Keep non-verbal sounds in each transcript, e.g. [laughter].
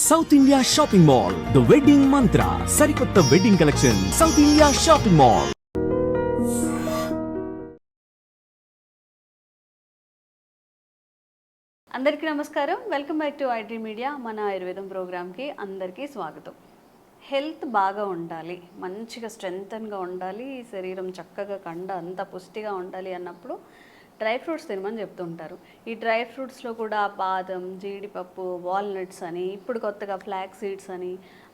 South India shopping mall the wedding Mantra సరికొత్త wedding collection South India shopping mall అందరికీ నమస్కారం. Welcome back to IT media మన ఆయుర్వేదం ప్రోగ్రామ్కి అందరికీ స్వాగతం. హెల్త్ బాగా ఉండాలి మంచిగా స్ట్రెంగ్తన్గా ఉండాలి శరీరం చక్కగా కండ అంత పుష్టిగా ఉండాలి అన్నప్పుడు డ్రై ఫ్రూట్స్ తినమని చెప్తుంటారు. ఈ డ్రై ఫ్రూట్స్లో కూడా బాదం జీడిపప్పు వాల్నట్స్ అని ఇప్పుడు కొత్తగా ఫ్లాక్ సీడ్స్ అని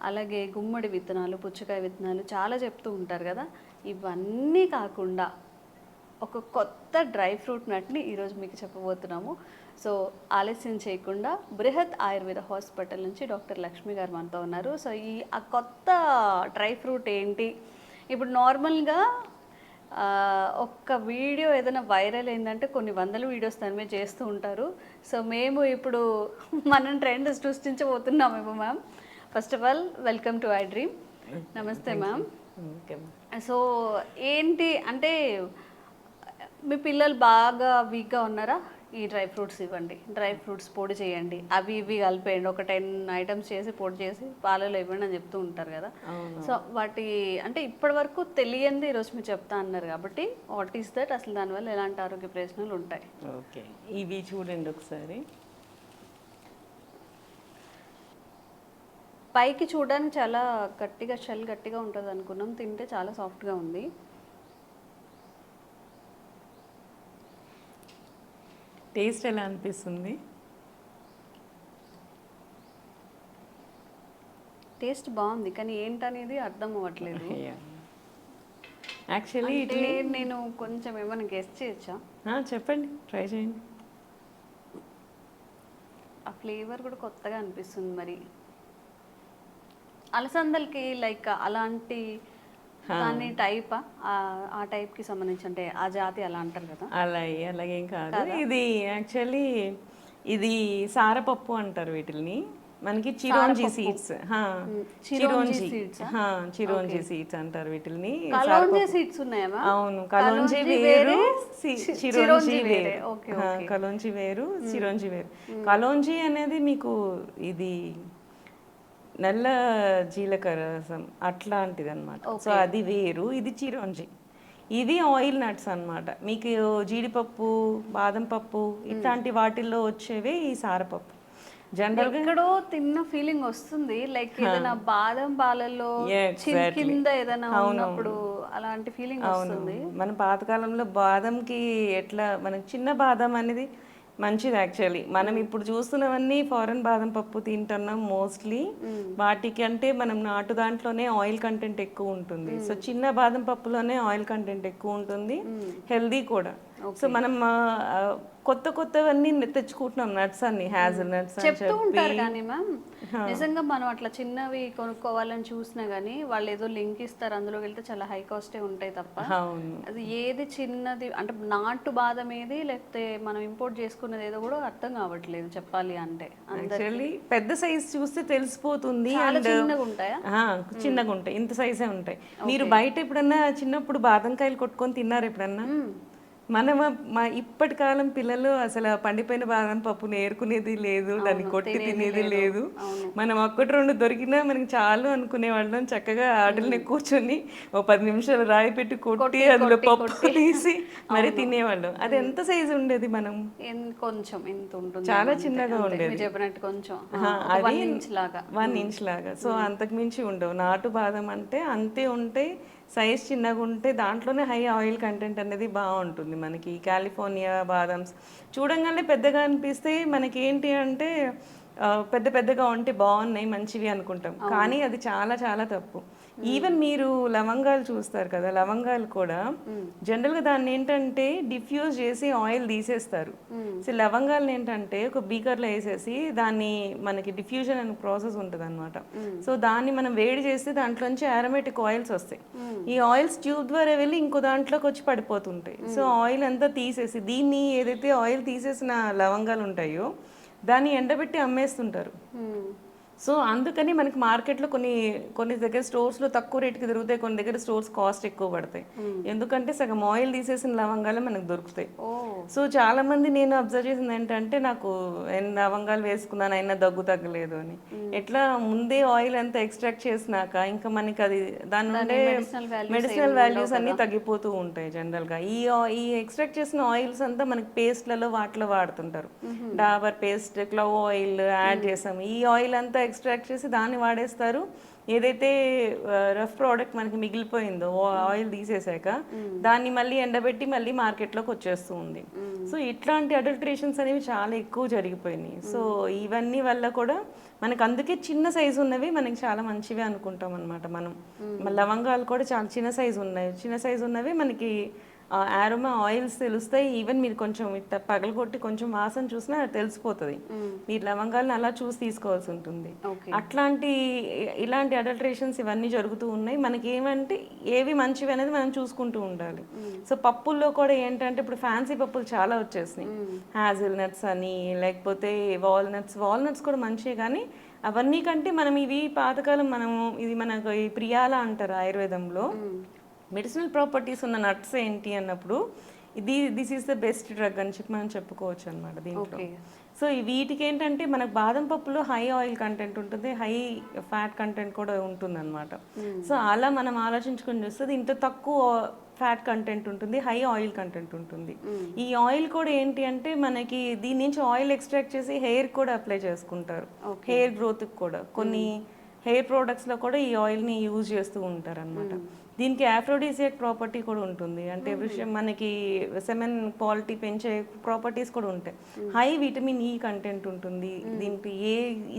అలాగే గుమ్మడి విత్తనాలు పుచ్చకాయ విత్తనాలు చాలా చెప్తూ ఉంటారు కదా. ఇవన్నీ కాకుండా ఒక కొత్త డ్రై ఫ్రూట్ నట్ని ఈరోజు మీకు చెప్పబోతున్నాము. సో ఆలస్యం చేయకుండా బృహత్ ఆయుర్వేద హాస్పిటల్ నుంచి డాక్టర్ లక్ష్మి గారు మనతో ఉన్నారు. సో ఈ ఆ కొత్త డ్రై ఫ్రూట్ ఏంటి? ఇప్పుడు నార్మల్గా ఒక్క వీడియో ఏదైనా వైరల్ అయిందంటే కొన్ని వందల వీడియోస్ దాని మీద చేస్తూ ఉంటారు. సో మేము ఇప్పుడు మనం trend సృష్టించబోతున్నామేమో ma'am. First of all welcome to iDream నమస్తే మ్యామ్ సో ఏంటి అంటే మీ పిల్లలు బాగా వీక్గా ఉన్నారా? ఈ డ్రై ఫ్రూట్స్ ఇవ్వండి డ్రై ఫ్రూట్స్ పొడి చేయండి అవి ఇవి కలిపేయండి ఒక టెన్ ఐటమ్స్ చేసి పొడి చేసి పాలలో ఇవ్వండి అని చెప్తూ ఉంటారు కదా. సో వాటి అంటే ఇప్పటి వరకు తెలియంది ఈరోజు మీరు చెప్తా అన్నారు కాబట్టి వాట్ ఈస్ దట్ అసలు దానివల్ల ఎలాంటి ఆరోగ్య ప్రయోజనాలు ఉంటాయి? ఓకే. ఇవి చూడండి ఒకసారి. పైకి చూడడానికి చాలా గట్టిగా షెల్ గట్టిగా ఉంటుంది అనుకున్నాం తింటే చాలా సాఫ్ట్గా ఉంది. టేస్ట్ ఎలా అనిపిస్తుంది? టేస్ట్ బాగుంది కానీ ఏంటనేది అర్థం అవ్వట్లేదు. [laughs] యాక్చువల్లీ నేను కొంచెం ఏమైనా గెస్ట్ చేయొచ్చా? చెప్పండి ట్రై చేయండి. ఆ ఫ్లేవర్ కూడా కొత్తగా అనిపిస్తుంది మరి. అలసందలకి లైక్ అలాంటి దాని టైప్? ఆ type కి సంబంధించి అంటే ఆ జాతి అలా అంటారు కదా? అలా అలాగేం కాదు. ఇది యాక్చువల్లీ ఇది సారపప్పు అంటారు వీటిని మనకి చిరోంజి సీడ్స్. చిరోంజి చిరోంజి. సీడ్స్? అంటారు వీటిని సీడ్స్ ఉన్నాయా అవును. కలోంజి వేరు చిరోంజి వేరు. కలోంజి వేరు చిరోంజి వేరు. కలోంజి అనేది మీకు ఇది నల్ల జీలకర్ర రసం అట్లాంటిది అనమాట సో అది వేరు ఇది చిరోంజి. ఇది ఆయిల్ నట్స్ అన్నమాట. మీకు జీడిపప్పు బాదం పప్పు ఇట్లాంటి వాటిల్లో వచ్చేవే ఈ సారపప్పు. జనరల్ ఎక్కడో తిన్న ఫీలింగ్ వస్తుంది. లైక్ ఏదైనా బాదం exactly. కింద ఏదైనా ఉన్నప్పుడు అలాంటి ఫీలింగ్ వస్తుంది. మన పాతకాలంలో బాదంకి ఎట్లా మనకి చిన్న బాదం అనేది మంచిది యాక్చువల్లీ మనం ఇప్పుడు చూస్తున్నవన్నీ ఫారెన్ బాదం పప్పు తింటున్నాం మోస్ట్లీ వాటికి అంటే మనం నాటు దాంట్లోనే ఆయిల్ కంటెంట్ ఎక్కువ ఉంటుంది. సో చిన్న బాదం పప్పులోనే ఆయిల్ కంటెంట్ ఎక్కువ ఉంటుంది. హెల్దీ కూడా. సో మనం కొత్త కొత్తవన్నీ తెచ్చుకుంటున్నాం నట్స్ అన్ని హ్యాజల్ నట్స్ అని చెప్తూ ఉంటారు కానీ మ్యామ్ నిజంగా మనం అట్లా చిన్నవి కొనుక్కోవాలని చూసినా గానీ వాళ్ళు ఏదో లింక్ ఇస్తారు అందులోకి వెళ్తే చాలా హై కాస్టే ఉంటాయి తప్ప. అది ఏది చిన్నది అంటే నాటు బాదం ఏది లేకపోతే మనం ఇంపోర్ట్ చేసుకున్నది ఏదో కూడా అర్థం కావట్లేదు చెప్పాలి అంటే. యాక్చువల్లీ పెద్ద సైజ్ చూస్తే తెలిసిపోతుంది చిన్నగా ఉంటాయా? చిన్నగా ఉంటాయి. ఇంత సైజే ఉంటాయి. మీరు బయట ఎప్పుడన్నా చిన్నప్పుడు బాదం కాయలు కొట్టుకొని తిన్నారు ఎప్పుడన్నా? మనం మా ఇప్పటి కాలం పిల్లలు అసలు పండిపోయిన బాదం పప్పుని ఏరుకునేది లేదు దాన్ని కొట్టి తినేది లేదు. మనం ఒక్కటి రెండు దొరికినా మనకి చాలు అనుకునే వాళ్ళం. చక్కగా ఆటల్ని కూర్చొని ఓ పది నిమిషాలు రాయి పెట్టి కొట్టి అందులో పప్పు తీసి [laughs] మరి తినేవాళ్ళం. అది ఎంత సైజు ఉండేది మనం? కొంచెం ఇంత ఉంటుంది చాలా చిన్నగా. ఉండేది. చెప్పినట్టు కొంచెం. వన్ ఇంచ్ లాగా. వన్ ఇంచ్ లాగా. సో అంతకు మించి ఉండవు. నాటు బాదం అంటే అంతే ఉంటాయి సైజ్ చిన్నగా ఉంటే దాంట్లోనే హై ఆయిల్ కంటెంట్ అనేది బాగుంటుంది మనకి. కాలిఫోర్నియా బాదమ్స్ చూడంగానే పెద్దగా అనిపిస్తే మనకి ఏంటి అంటే పెద్ద పెద్దగా ఉంటే బాగున్నాయి మంచివి అనుకుంటాం. కానీ అది చాలా చాలా తప్పు. ఈవెన్ మీరు లవంగాలు చూస్తారు కదా లవంగాలు కూడా జనరల్గా దాన్ని ఏంటంటే డిఫ్యూజ్ చేసి ఆయిల్ తీసేస్తారు. సో లవంగాలను ఏంటంటే ఒక బీకర్లో వేసేసి దాన్ని మనకి డిఫ్యూజన్ అనే ప్రాసెస్ ఉంటుంది అనమాట సో దాన్ని మనం వేడి చేస్తే దాంట్లోంచి ఆరోమేటిక్ ఆయిల్స్ వస్తాయి. ఈ ఆయిల్స్ ట్యూబ్ ద్వారా వెళ్ళి ఇంకో దాంట్లోకి వచ్చి పడిపోతుంటాయి. సో ఆయిల్ అంతా తీసేసి దీన్ని ఏదైతే ఆయిల్ తీసేసిన లవంగాలు ఉంటాయో దాన్ని ఎండబెట్టి అమ్మేస్తుంటారు. సో అందుకని మనకి మార్కెట్లో కొన్ని కొన్ని దగ్గర స్టోర్స్లో తక్కువ రేటుకి దొరుకుతాయి కొన్ని దగ్గర స్టోర్స్ కాస్ట్ ఎక్కువ పడతాయి. ఎందుకంటే సగం ఆయిల్ తీసేసిన లవంగాలు మనకు దొరుకుతాయి. సో చాలా మంది నేను అబ్జర్వ్ చేసింది ఏంటంటే నాకు ఎన్ని లవంగాలు వేసుకున్నాను అయినా దగ్గు తగ్గలేదు అని. ఎట్లా ముందే ఆయిల్ అంతా ఎక్స్ట్రాక్ట్ చేసినాక ఇంకా మనకి అది దాని నుండే మెడిసినల్ వాల్యూస్ అన్ని తగ్గిపోతూ ఉంటాయి జనరల్గా ఈ ఈ ఎక్స్ట్రాక్ట్ చేసిన ఆయిల్స్ అంతా మనకి పేస్ట్లలో వాటిలో వాడుతుంటారు. Dabur paste clove oil add చేసాం ఈ ఆయిల్ అంతా ఎక్స్ట్రాక్ట్ చేసి దాన్ని వాడేస్తారు. ఏదైతే రఫ్ ప్రోడక్ట్ మనకి మిగిలిపోయిందో ఆయిల్ తీసేసాక దాన్ని మళ్ళీ ఎండబెట్టి మళ్ళీ మార్కెట్లోకి వచ్చేస్తూ ఉంది సో ఇట్లాంటి అడల్ట్రేషన్స్ అనేవి చాలా ఎక్కువ జరిగిపోయినాయి. సో ఇవన్నీ వల్ల కూడా మనకి అందుకే చిన్న సైజు ఉన్నవి మనకి చాలా మంచివి అనుకుంటాం అనమాట మనం. మన లవంగాలు కూడా చాలా చిన్న సైజు ఉన్నాయి. చిన్న సైజు ఉన్నవి మనకి ఆరోమా ఆయిల్స్ తెలుస్తాయి. ఈవెన్ మీరు కొంచెం ఇట్లా పగలగొట్టి కొంచెం వాసన చూసినా తెలిసిపోతుంది. మీరు లవంగాలను అలా చూసి తీసుకోవాల్సి ఉంటుంది. అట్లాంటి ఇలాంటి అడల్ట్రేషన్స్ ఇవన్నీ జరుగుతూ ఉన్నాయి. మనకి ఏమంటే ఏవి మంచివి అనేది మనం చూసుకుంటూ ఉండాలి. సో పప్పుల్లో కూడా ఏంటంటే ఇప్పుడు ఫ్యాన్సీ పప్పులు చాలా వచ్చేసినాయి. హ్యాజిల్ నట్స్ అని లేకపోతే వాల్నట్స్ వాల్నట్స్ కూడా మంచివి కానీ అవన్నీ కంటే మనం ఇవి పాతకాలం మనము ఇది మనకు ఈ ప్రియాల అంటారు ఆయుర్వేదంలో. మెడిసినల్ ప్రాపర్టీస్ ఉన్న నట్స్ ఏంటి అన్నప్పుడు ఇది this is the best drug అని చెప్పి మనం చెప్పుకోవచ్చు అనమాట దీంట్లో. సో వీటికి ఏంటంటే మనకు బాదం పప్పులో హై ఆయిల్ కంటెంట్ ఉంటుంది హై ఫ్యాట్ కంటెంట్ కూడా ఉంటుంది అనమాట సో అలా మనం ఆలోచించుకొని చూస్తే దీంట్లో తక్కువ ఫ్యాట్ కంటెంట్ ఉంటుంది హై ఆయిల్ కంటెంట్ ఉంటుంది. ఈ ఆయిల్ కూడా ఏంటి అంటే మనకి దీని నుంచి ఆయిల్ ఎక్స్ట్రాక్ట్ చేసి హెయిర్ కూడా అప్లై చేసుకుంటారు. హెయిర్ గ్రోత్కి కూడా. కొన్ని హెయిర్ ప్రోడక్ట్స్లో కూడా ఈ ఆయిల్ని యూజ్ చేస్తూ ఉంటారు అనమాట దీనికి ఆఫ్రోడీసియక్ ప్రాపర్టీ కూడా ఉంటుంది. అంటే విషయం మనకి సెమెన్ క్వాలిటీ పెంచే ప్రాపర్టీస్ కూడా ఉంటాయి. హై విటమిన్ ఈ కంటెంట్ ఉంటుంది. దీనికి ఏ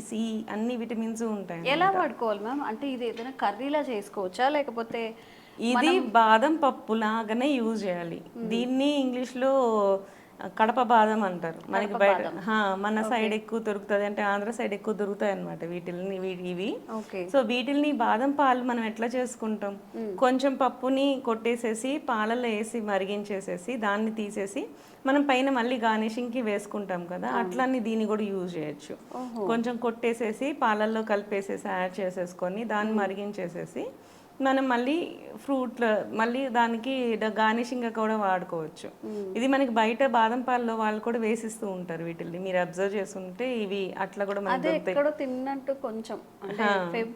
సి అన్ని విటమిన్స్ ఉంటాయి ఎలా వాడుకోవాలి మ్యామ్? అంటే ఇది ఏదైనా కర్రీలా చేసుకోవచ్చా? లేకపోతే ఇది బాదం పప్పు లాగానే యూజ్ చేయాలి. దీన్ని ఇంగ్లీష్లో కడప బాదం అంటారు. మనకి బయట మన సైడ్ ఎక్కువ దొరుకుతుంది అంటే ఆంధ్ర సైడ్ ఎక్కువ దొరుకుతాయి అనమాట వీటిని ఇవి. ఓకే. సో వీటిల్ని బాదం పాలు మనం ఎట్లా చేసుకుంటాం? కొంచెం పప్పుని కొట్టేసేసి పాలలో వేసి మరిగించేసేసి దాన్ని తీసేసి మనం పైన మళ్ళీ గార్నిషింగ్కి వేసుకుంటాం కదా అట్లనే దీన్ని కూడా యూజ్ చేయొచ్చు. కొంచెం కొట్టేసేసి పాలల్లో కలిపేసేసి యాడ్ చేసేసుకొని దాన్ని మరిగించేసేసి మనం మళ్ళీ ఫ్రూట్ మళ్ళీ దానికి గార్నిషింగ్ కూడా వాడుకోవచ్చు. ఇది మనకి బయట బాదం పాలలో వాళ్ళు కూడా వేసిస్తూ ఉంటారు వీటిల్ని. మీరు అబ్జర్వ్ చేస్తుంటే ఇవి అట్లా కూడా మనకి అదే ఎక్కడో తిన్నట్టు కొంచెం.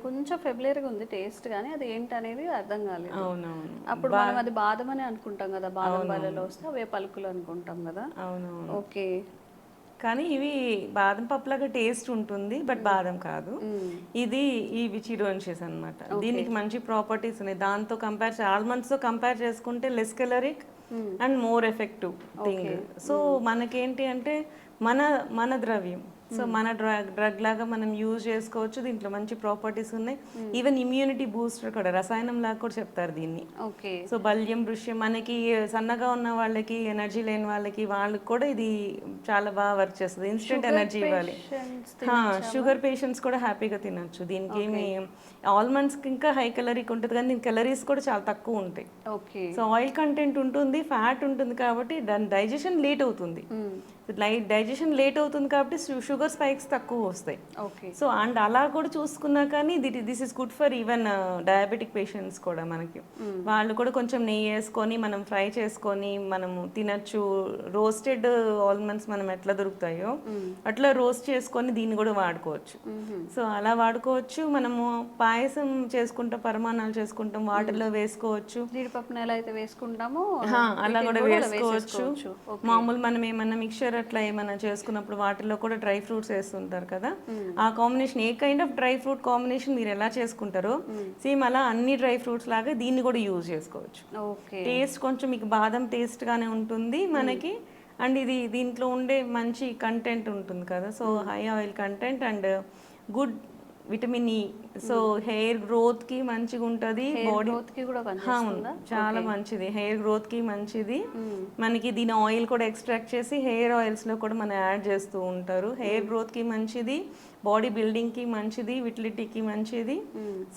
కొంచెం ఫెబ్రవరీ ఉంది టేస్ట్ కానీ అది ఏంటనేది అర్థం కాలేదు. అవునవును. అప్పుడు మనం అది బాదం అని అనుకుంటాం కదా బాదం బాలలో వస్తే అవే పలుకులు అనుకుంటాం కదా. అవునవును. ఓకే. కానీ ఇవి బాదం పప్పులాగా టేస్ట్ ఉంటుంది బట్ బాదం కాదు. ఇది ఇవి చిరోన్షియస్ అన్నమాట. దీనికి మంచి ప్రాపర్టీస్ ఉన్నాయి. దాంతో కంపేర్ ఆల్మండ్స్తో కంపేర్ చేసుకుంటే less caloric and more effective thing so మనకేంటి అంటే మన మన ద్రవ్యం. సో మన డ్రగ్ డ్రగ్ లాగా మనం యూజ్ చేసుకోవచ్చు. దీంట్లో మంచి ప్రాపర్టీస్ ఉన్నాయి. ఈవెన్ ఇమ్యూనిటీ బూస్టర్ కూడా రసాయనం లాగా కూడా చెప్తారు దీన్ని. ఓకే. సో బల్యం దృశ్యం మనకి సన్నగా ఉన్న వాళ్ళకి ఎనర్జీ లేని వాళ్ళకి వాళ్ళకి కూడా ఇది చాలా బాగా వర్క్ చేస్తుంది. ఇన్స్టెంట్ ఎనర్జీ ఇవ్వాలి. షుగర్ పేషెంట్స్ కూడా హ్యాపీగా తినొచ్చు. దీనికి ఏమి ఆల్మండ్స్కి ఇంకా హై కలరీకి ఉంటుంది. కానీ దీని కలరీస్ కూడా చాలా తక్కువ ఉంటాయి. ఓకే. సో ఆయిల్ కంటెంట్ ఉంటుంది ఫ్యాట్ ఉంటుంది కాబట్టి దాని డైజెషన్ లేట్ అవుతుంది. లైట్ డైజెషన్ లేట్ అవుతుంది కాబట్టి షుగర్ స్పైక్స్ తక్కువ వస్తాయి. ఓకే సో అండ్ అలా కూడా చూసుకున్నా కానీ this is good for even diabetic patients కూడా మనకి. వాళ్ళు కూడా కొంచెం నెయ్యి వేసుకొని మనం ఫ్రై చేసుకొని మనము తినచ్చు. రోస్టెడ్ ఆల్మండ్స్ మనం ఎట్లా దొరుకుతాయో అట్లా రోస్ట్ చేసుకొని దీన్ని కూడా వాడుకోవచ్చు. సో అలా వాడుకోవచ్చు. మనము పాయసం చేసుకుంటాం పరమాణాలు చేసుకుంటాం వాటిలో వేసుకోవచ్చు. జీడిపప్పును ఎలా అయితే వేసుకుంటామో. అలా కూడా వేసుకోవచ్చు. మామూలు మనం ఏమన్నా మిక్చర్ అట్లా ఏమన్నా చేసుకున్నప్పుడు వాటిలో కూడా డ్రై ఫ్రూట్స్ వేస్తుంటారు కదా? ఆ combination a kind of dry fruit combination మీరు ఎలా చేసుకుంటారో సేమ్ అలా అన్ని డ్రై ఫ్రూట్స్ లాగా దీన్ని కూడా యూజ్ చేసుకోవచ్చు. టేస్ట్ కొంచెం మీకు బాదం టేస్ట్ గానే ఉంటుంది మనకి. అండ్ ఇది దీంట్లో ఉండే మంచి కంటెంట్ ఉంటుంది కదా? So high oil content and good vitamin E so hair గ్రోత్కి మంచిగా ఉంటుంది. బాడీ గ్రోత్కి కూడా అవును పనిచేస్తుందా? చాలా మంచిది. హెయిర్ గ్రోత్కి మంచిది. మనకి దీని ఆయిల్ కూడా ఎక్స్ట్రాక్ట్ చేసి హెయిర్ ఆయిల్స్లో కూడా మనం యాడ్ చేస్తూ ఉంటారు. హెయిర్ గ్రోత్కి మంచిది. బాడీ బిల్డింగ్కి మంచిది. విటిలిటీకి మంచిది.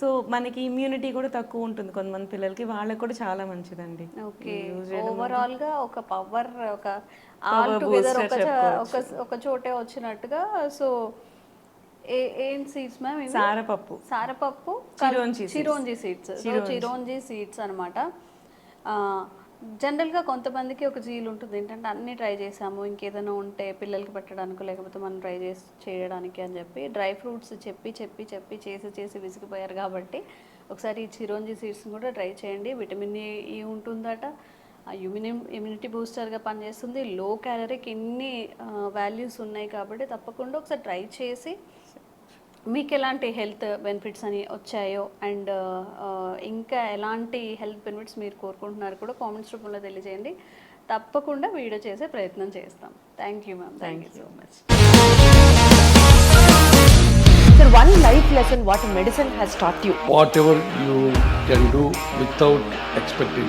సో మనకి ఇమ్యూనిటీ కూడా తక్కువ ఉంటుంది కొంతమంది పిల్లలకి. వాళ్ళకి కూడా చాలా మంచిదండి. ఓకే ఓవరాల్గా ఒక పవర్ ఒక ఆల్ టుగెదర్ ఒక చ- ఒక ఒక చోటే వచ్చినట్టుగా సో ఏ సీడ్స్ మ్యామ్? సారపప్పు. సారపప్పు చిరోంజి సీడ్స్ చిరోంజి సీడ్స్ అనమాట జనరల్గా కొంతమందికి ఒక జీల్ ఉంటుంది. ఏంటంటే అన్ని ట్రై చేసాము. ఇంకేదైనా ఉంటే పిల్లలకి పెట్టడానికి లేకపోతే మనం ట్రై చేసి చేయడానికి అని చెప్పి డ్రై ఫ్రూట్స్ చెప్పి చెప్పి చెప్పి చేసి చేసి విసిగిపోయారు కాబట్టి ఒకసారి ఈ చిరోంజి సీడ్స్ని కూడా ట్రై చేయండి. విటమిన్ ఏ ఈ ఉంటుందట. ఇమ్యూని ఇమ్యూనిటీ బూస్టర్గా పనిచేస్తుంది. లో క్యాలరీకి ఎన్ని వాల్యూస్ ఉన్నాయి కాబట్టి తప్పకుండా ఒకసారి ట్రై చేసి మీకు ఎలాంటి హెల్త్ బెనిఫిట్స్ అని వచ్చాయో అండ్ ఇంకా ఎలాంటి హెల్త్ బెనిఫిట్స్ మీరు కోరుకుంటున్నారు కూడా కామెంట్స్ రూపంలో తెలియజేయండి. తప్పకుండా వీడియో చేసే ప్రయత్నం చేస్తాం. Thank you ma'am thank you so much Sir, one life lesson what medicine has taught you. whatever you can do without expecting.